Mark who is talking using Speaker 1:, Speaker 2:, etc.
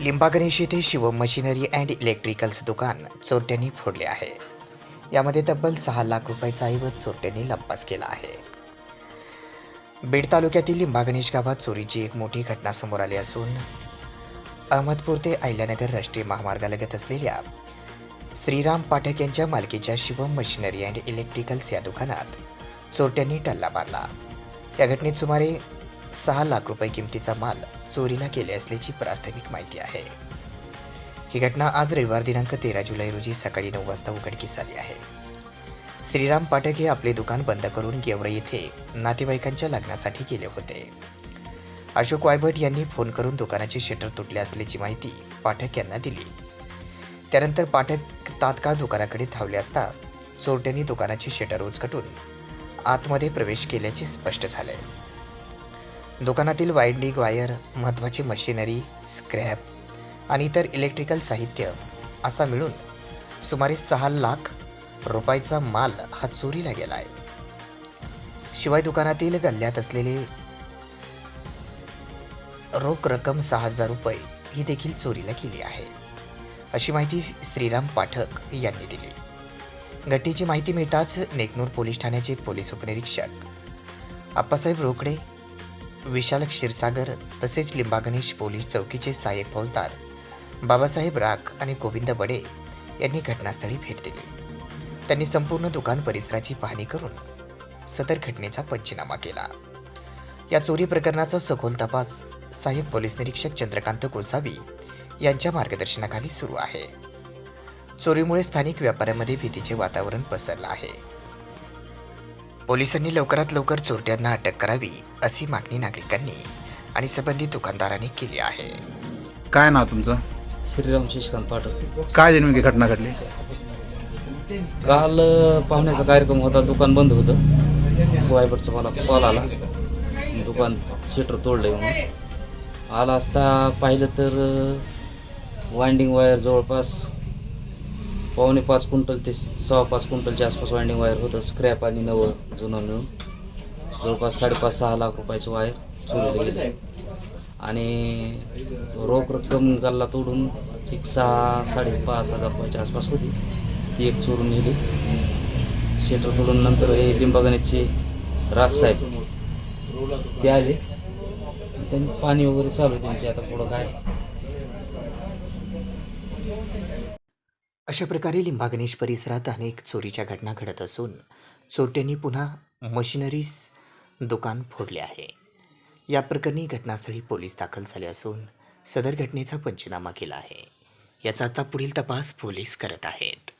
Speaker 1: लिंबा गणेश येथे Shivam machinery and electricals दुकान चोरट्यांनी फोडले आहे. यामध्ये तब्बल सहा लाख रुपयाचा ऐवज चोरट्यांनी लंपास केला आहे. बीड तालुक्यातील लिंबा गणेश गावात चोरीची एक मोठी घटना समोर आली असून अहमदपूर ते अहिल्यानगर राष्ट्रीय महामार्गालगत असलेल्या श्रीराम पाठक यांच्या मालकीच्या शिवम मशिनरी अँड इलेक्ट्रिकल्स या दुकानात चोरट्यांनी टल्ला मारला. या घटनेत सुमारे सहा लाख रुपये किमतीचा माल चोरीला गेले असल्याची प्राथमिक माहिती आहे. ही घटना आज रविवार दिनांक तेरा जुलै रोजी सकाळी नऊ वाजता उघडकीस आली आहे. श्रीराम पाठक हे आपले दुकान बंद करून गेवरे येथे नातेवाईकांच्या लग्नासाठी गेले होते. अशोक वायभट यांनी फोन करून दुकानाचे शटर तुटले असल्याची माहिती पाठक यांना दिली. त्यानंतर पाठक तात्काळ दुकानाकडे धावले असता चोरट्यांनी दुकानाचे शटर उचकटून आतमध्ये प्रवेश केल्याचे स्पष्ट झाले. दुकानातील वायंडिंग वायर महत्त्वाची मशिनरी स्क्रॅप आणि इतर इलेक्ट्रिकल साहित्य असा मिळून सुमारे सहा लाख रुपयाचा माल हा चोरीला गेला आहे शिवाय दुकानातील गल्ल्यात असलेले रोख रक्कम सहा हजार रुपये ही देखील चोरीला गेली आहे अशी माहिती श्रीराम पाठक यांनी दिली. घटनेची माहिती मिळताच नेकनूर पोलीस ठाण्याचे पोलीस उपनिरीक्षक आप्पासाहेब रोकडे विशाल क्षीरसागर तसेच लिंबा गणेश पोलीस चौकीचे सहाय्यक फौजदार बाबासाहेब राख आणि गोविंद बडे यांनी घटनास्थळी भेट दिली. त्यांनी संपूर्ण दुकान परिसराची पाहणी करून सदर घटनेचा पंचनामा केला. या चोरी प्रकरणाचा सखोल तपास सहाय्यक पोलीस निरीक्षक चंद्रकांत गोसावी यांच्या मार्गदर्शनाखाली सुरू आहे. चोरीमुळे स्थानिक व्यापाऱ्यांमध्ये भीतीचे वातावरण पसरलं आहे. पोलिसांनी लवकरात लवकर चोरट्यांना अटक करावी अशी मागणी नागरिकांनी आणि संबंधित दुकानदारांनी केली आहे.
Speaker 2: काय नाव तुमचं?
Speaker 3: श्रीराम शशिकांत पाठक.
Speaker 2: काय नेमकी घटना घडली?
Speaker 3: काल पाहुण्याचा कार्यक्रम होता दुकान बंद होतं. वायबरचा मला कॉल आला. दुकान शटर तोडलंय म्हणून. आला असता पाहिलं तर वाइंडिंग वायर जवळपास पावणे पाच क्विंटल ते सव्वा पाच क्विंटलच्या आसपास वायंडिंग वायर होतं. स्क्रॅप आणि नवं जुनं मिळून. जवळपास साडेपाच सहा लाख रुपयाचं वायर चोरीला गेलं. आणि रोख रक्कम गल्ला तोडून एक सहा साडेपाच हजार रुपयाच्या आसपास होती. ती एक चोरून नेली शेटर तोडून नंतर हे लिंबागणेचे राजसाहेब ते आले. त्यांनी पाणी वगैरे चालू आहे त्यांची. आता पुढं काय?
Speaker 1: अशा प्रकारे लिंबागणेश परिसरात अनेक चोरीच्या घटना घडत असून चोरट्यांनी पुन्हा मशिनरीज दुकान फोडले आहे. या प्रकरणी घटनास्थळी पोलीस दाखल झाले असून सदर घटनेचा पंचनामा केला आहे. याचा आता पुढील तपास पोलीस करत आहेत.